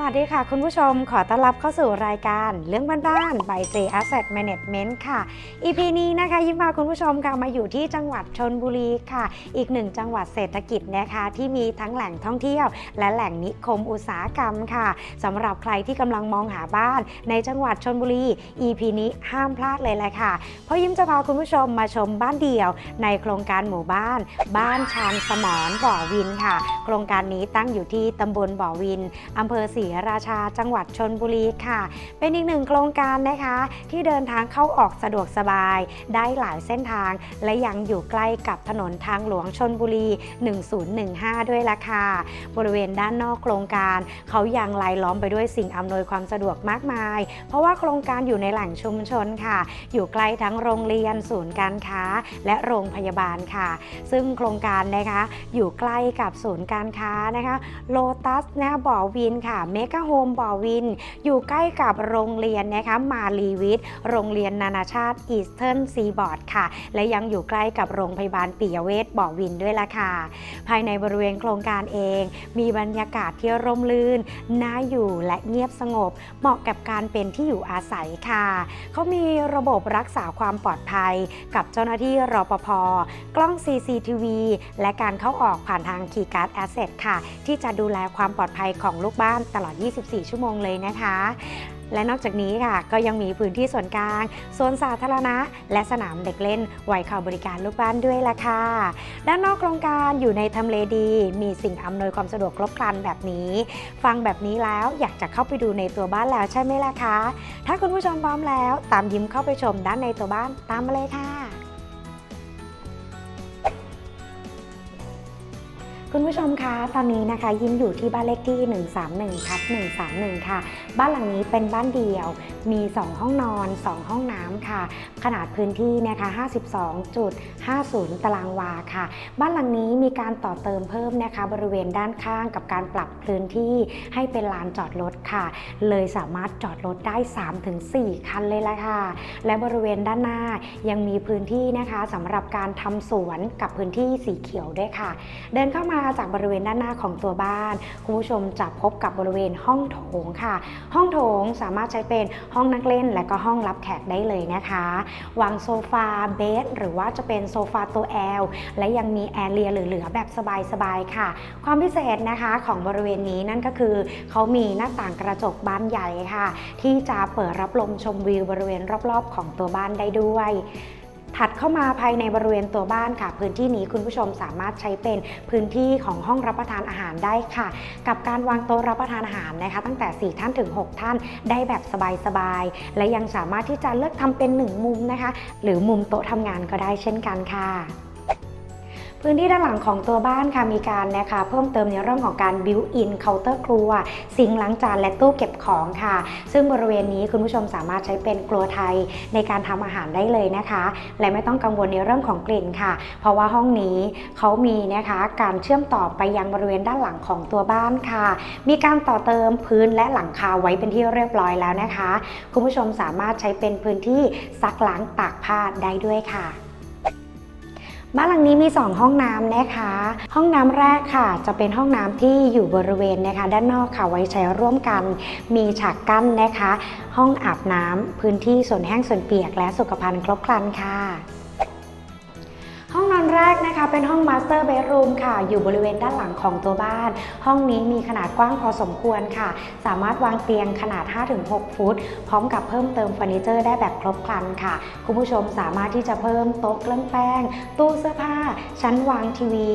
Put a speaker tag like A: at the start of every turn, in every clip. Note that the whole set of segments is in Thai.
A: สวัสดีค่ะ คุณผู้ชมขอต้อนรับเข้าสู่รายการเรื่องบ้านๆ by J Asset Management ค่ะ EP นี้นะคะยิ้มพาคุณผู้ชมค่ะมาอยู่ที่จังหวัดชนบุรีค่ะ อีกหนึ่งจังหวัดเศรษฐกิจนะคะ ที่มีทั้งแหล่งท่องเที่ยว และแหล่งนิคมอุตสาหกรรมค่ะสำหรับใครที่กำลังมองหาบ้าน ในจังหวัดชนบุรี EP นี้ห้ามพลาดเลยแหละค่ะ เพราะยิ้มจะพาคุณผู้ชมมาชมบ้านเดี่ยว ในโครงการหมู่บ้าน บ้านชานสมรบ่อวินค่ะ โครงการนี้ตั้งอยู่ที่ตำบลบ่อวินอำเภอศรีราชาจังหวัดชนบุรีค่ะ เป็นอีกหนึ่งโครงการนะคะ ที่เดินทางเข้าออกสะดวกสบาย ได้หลายเส้นทาง และยังอยู่ใกล้กับถนนทางหลวงชนบุรี 1015 ด้วยล่ะค่ะ บริเวณด้านนอกโครงการ เขายังลายล้อมไปด้วยสิ่งอำนวยความสะดวกมากมาย เพราะว่าโครงการอยู่ในแหล่งชุมชนค่ะ อยู่ใกล้ทั้งโรงเรียนศูนย์การค้า และโรงพยาบาลค่ะ ซึ่งโครงการนะคะอยู่ใกล้กับศูนย์การค้านะคะโลตัสนะคะบ่อวินค่ะเมกะโฮมบ่อวิน อยู่ใกล้กับโรงเรียนนะคะมาลีวิทย์โรงเรียนนานาชาติอีสเทิร์นซีบอร์ดค่ะ และยังอยู่ใกล้กับโรงพยาบาลปิยเวชบ่อวินด้วยล่ะค่ะ ภายในบริเวณโครงการเอง มีบรรยากาศที่ร่มรื่น น่าอยู่และเงียบสงบ เหมาะกับการเป็นที่อยู่อาศัยค่ะ เขามีระบบรักษาความปลอดภัย กับเจ้าหน้าที่รปภ กล้อง CCTV และการเข้าออกผ่านทางคีย์การ์ดแอสเซทค่ะ ที่จะดูแลความปลอดภัยของลูกบ้านตลอด24 ชั่วโมงเลยนะคะ และนอกจากนี้ค่ะ ก็ยังมีพื้นที่ส่วนกลาง โซนสาธารณะ และสนามเด็กเล่นไว้เข้าบริการลูกบ้านด้วยล่ะค่ะ ด้านนอกโครงการอยู่ในทำเลดี มีสิ่งอำนวยความสะดวกครบครันแบบนี้ ฟังแบบนี้แล้วอยากจะเข้าไปดูในตัวบ้านแล้วใช่ไหมล่ะคะ ถ้าคุณผู้ชมพร้อมแล้ว ตามยิ้มเข้าไปชมด้านในตัวบ้านตามมาเลยค่ะ คุณผู้ชมคะตอนนี้นะคะยิ้มอยู่ที่บ้านเลขที่ 131ทับ131 ค่ะ บ้านหลังนี้เป็นบ้านเดี่ยว มี 2 ห้องนอน 2 ห้องน้ำค่ะ ขนาดพื้นที่นะคะ 52.50 ตารางวาค่ะ บ้านหลังนี้มีการต่อเติมเพิ่มนะคะ บริเวณด้านข้างกับการปรับพื้นที่ให้เป็นลานจอดรถค่ะ เลยสามารถจอดรถได้ 3-4 คันเลยละค่ะ และบริเวณด้านหน้ายังมีพื้นที่นะคะสำหรับการทำสวนกับพื้นที่สีเขียวด้วยค่ะ เดินเข้ามาจากบริเวณด้านหน้าของตัวบ้าน คุณผู้ชมจะพบกับบริเวณห้องโถงค่ะ ห้องโถงสามารถใช้เป็นห้องนั่งเล่นและก็ห้องรับแขกได้เลยนะคะ วางโซฟาเบดหรือว่าจะเป็นโซฟาตัวแอลและยังมีแอร์เรียเหลือๆแบบสบายๆค่ะ ความพิเศษนะคะของบริเวณนี้นั่นก็คือเขามีหน้าต่างกระจกบานใหญ่ค่ะ ที่จะเปิดรับลมชมวิวบริเวณรอบๆ ของตัวบ้านได้ด้วย ถัดเข้ามาภายในบริเวณตัวบ้านค่ะ พื้นที่นี้คุณผู้ชมสามารถใช้เป็นพื้นที่ของห้องรับประทานอาหารได้ค่ะ กับการวางโต๊ะรับประทานอาหารนะคะ ตั้งแต่ 4 ท่านถึง 6 ท่านได้แบบสบายๆและยังสามารถที่จะเลือกทำเป็น 1 มุมนะคะ หรือมุมโต๊ะทำงานก็ได้เช่นกันค่ะ พื้นที่ด้านหลังของตัวบ้านค่ะมีการนะคะเพิ่มเติมในเรื่องของการบิวอินเคาน์เตอร์ครัวซิงค์ล้างจานและตู้เก็บของค่ะ ซึ่งบริเวณนี้คุณผู้ชมสามารถใช้เป็นครัวไทยในการทำอาหารได้เลยนะคะ และไม่ต้องกังวลในเรื่องของกลิ่นค่ะ เพราะว่าห้องนี้เขามีนะคะการเชื่อมต่อไปยังบริเวณด้านหลังของตัวบ้านค่ะ มีการต่อเติมพื้นและหลังคาไว้เป็นที่เรียบร้อยแล้วนะคะ คุณผู้ชมสามารถใช้เป็นพื้นที่ซักล้างตากผ้าได้ด้วยค่ะ บ้านหลังนี้มี 2 ห้องน้ำนะคะ ห้องน้ำแรกค่ะ จะเป็นห้องน้ำที่อยู่บริเวณนะคะ ด้านนอกค่ะไว้ใช้ร่วมกัน มีฉากกั้นนะคะ ห้องอาบน้ำพื้นที่ส่วนแห้งส่วนเปียกและสุขภัณฑ์ครบครันค่ะ แรกนะคะเป็นห้องมาสเตอร์เบดรูมค่ะ อยู่บริเวณด้านหลังของตัวบ้าน ห้องนี้มีขนาดกว้างพอสมควรค่ะ สามารถวางเตียงขนาด 5-6 ฟุต พร้อมกับเพิ่มเติมเฟอร์นิเจอร์ได้แบบครบครันค่ะ คุณผู้ชมสามารถที่จะเพิ่มโต๊ะเครื่องแป้ง ตู้เสื้อผ้า ชั้นวางทีวี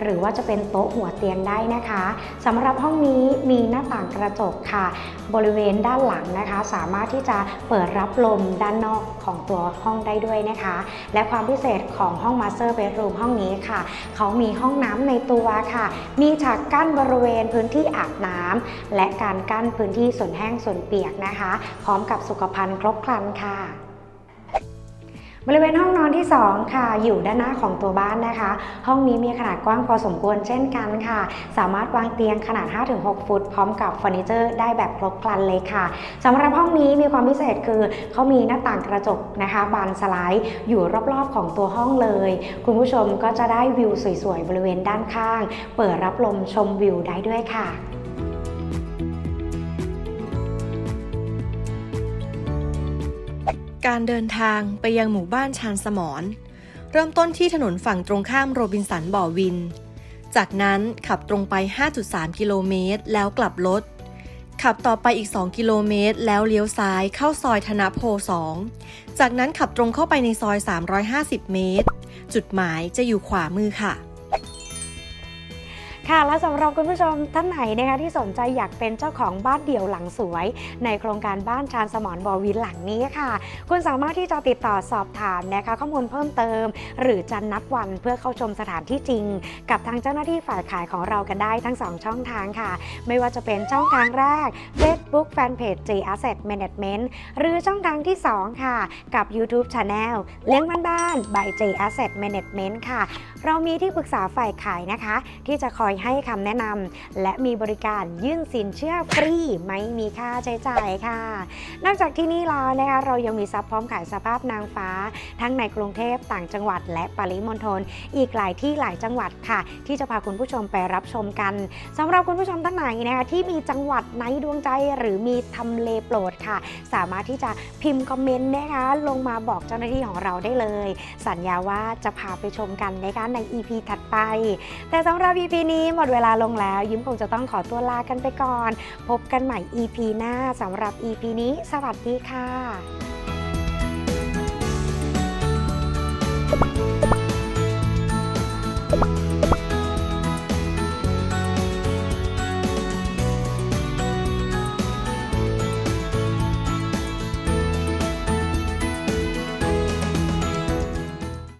A: หรือว่าจะเป็นโต๊ะหัวเตียงได้นะคะสำหรับห้องนี้มีหน้าต่างกระจกค่ะ บริเวณด้านหลังนะคะ สามารถที่จะเปิดรับลมด้านนอกของตัวห้องได้ด้วยนะคะ และความพิเศษของห้อง Master Bedroom ห้องนี้ค่ะ เขามีห้องน้ำในตัวค่ะ มีฉากกั้นบริเวณพื้นที่อาบน้ำและการกั้นพื้นที่ส่วนแห้งส่วนเปียกนะคะ พร้อมกับสุขภัณฑ์ครบครันค่ะ บริเวณห้องนอนที่ 2 ค่ะ อยู่ด้านหน้าของตัวบ้านนะคะ ห้องนี้มีขนาดกว้างพอสมควรเช่นกันค่ะ สามารถวางเตียงขนาด 5-6 ฟุต พร้อมกับเฟอร์นิเจอร์ได้แบบครบครันเลยค่ะสำหรับห้องนี้มีความพิเศษคือเขามีหน้าต่างกระจกนะคะบานสไลด์อยู่รอบๆของตัวห้องเลย คุณผู้ชมก็จะได้วิวสวยๆบริเวณด้านข้าง เปิดรับลมชมวิวได้ด้วยค่ะ
B: การเดินทางไปยังหมู่บ้านชานสมร เริ่มต้นที่ถนนฝั่งตรงข้ามโรบินสันบ่อวิน จากนั้นขับตรงไป 5.3 กิโลเมตร แล้วกลับรถ ขับต่อไปอีก 2 กิโลเมตร แล้วเลี้ยวซ้ายเข้าซอยธนโพ 2 จากนั้นขับตรงเข้าไปในซอย 350 เมตร จุดหมายจะอยู่ขวามือค่ะ
A: ค่ะและสำหรับคุณผู้ชมท่านไหนนะคะที่สนใจอยากเป็นเจ้าของบ้านเดี่ยวหลังสวย ในโครงการบ้านชานสมรบอวินหลังนี้ค่ะ คุณสามารถที่จะติดต่อสอบถามนะคะข้อมูลเพิ่มเติม หรือจะนัดวันเพื่อเข้าชมสถานที่จริง กับทางเจ้าหน้าที่ฝ่ายขายของเรากันได้ทั้ง 2 ช่องทางค่ะ ไม่ว่าจะเป็นช่องทางแรก Facebook Fanpage J Asset Management หรือช่องทางที่ 2 ค่ะ กับ YouTube Channel เลี้ยงบ้านบ้าน by J Asset Management ค่ะ เรามีที่ปรึกษาฝ่ายขายนะคะ ที่จะคอยให้คำแนะนำและมีบริการยื่นสินเชื่อฟรีไม่มีค่าใช้จ่ายค่ะ นอกจากที่นี่แล้วนะคะเรายังมีซับพร้อมขายสภาพนางฟ้า ทั้งในกรุงเทพต่างจังหวัด และปริมณฑลอีกหลายที่หลายจังหวัดค่ะ ที่จะพาคุณผู้ชมไปรับชมกันสำหรับคุณผู้ชมท่านไหนนะคะที่มีจังหวัดในดวงใจหรือมีทำเลโปรดค่ะ สามารถที่จะพิมพ์คอมเมนต์นะคะลงมาบอกเจ้าหน้าที่ของเราได้เลย สัญญาว่าจะพาไปชมกันนะคะใน EP ถัดไป แต่สำหรับ EP นี้นี้หมดเวลาลงแล้ว ยิ้มคงจะต้องขอตัวลากันไปก่อน พบกันใหม่ EP หน้าสำหรับ EP นี้ สวัสดีค่ะ